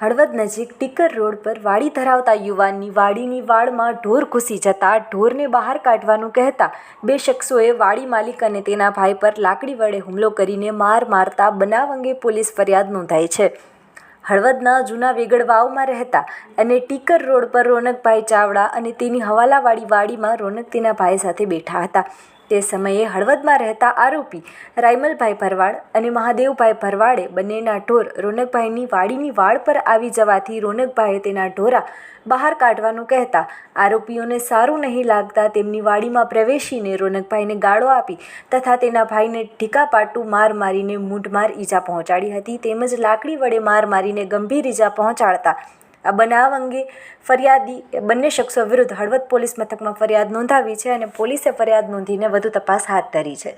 હળવદ નજીક ટીકર રોડ પર વાડી ધરાવતા યુવાનની વાડીની વાડમાં ઢોર ઘૂસી જતા ઢોરને બહાર કાઢવાનું કહેતા બે શખ્સોએ વાડી માલિક અને તેના ભાઈ પર લાકડી વડે હુમલો કરીને માર મારતા બનાવ અંગે પોલીસ ફરિયાદ નોંધાઈ છે. હળવદના જૂના વેગડ વાવમાં રહેતા અને ટીકર રોડ પર રોનકભાઈ ચાવડા અને તેની હવાલાવાળી વાડીમાં રોનક તેના ભાઈ સાથે બેઠા હતા. તે સમયે હળવદમાં રહેતા આરોપી રાયમલભાઈ ભરવાડ અને મહાદેવભાઈ ભરવાડે બંનેના ઢોર રોનકભાઈની વાડીની વાડ પર આવી જવાથી રોનકભાઈએ તેના ઢોરા બહાર કાઢવાનું કહેતા આરોપીઓને સારું નહીં લાગતા તેમની વાડીમાં પ્રવેશીને રોનકભાઈને ગાળો આપી તથા તેના ભાઈને ઢીકાપાટું માર મારીને મૂઢમાર ઈજા પહોંચાડી હતી તેમજ લાકડી વડે માર મારીને ગંભીર ઈજા પહોંચાડતા આ બનાવ અંગે ફરિયાદી, બંને શખ્સો વિરુદ્ધ હળવદ પોલીસ મથકમાં ફરિયાદ નોંધાવી છે અને પોલીસે ફરિયાદ નોંધીને વધુ તપાસ હાથ ધરી છે.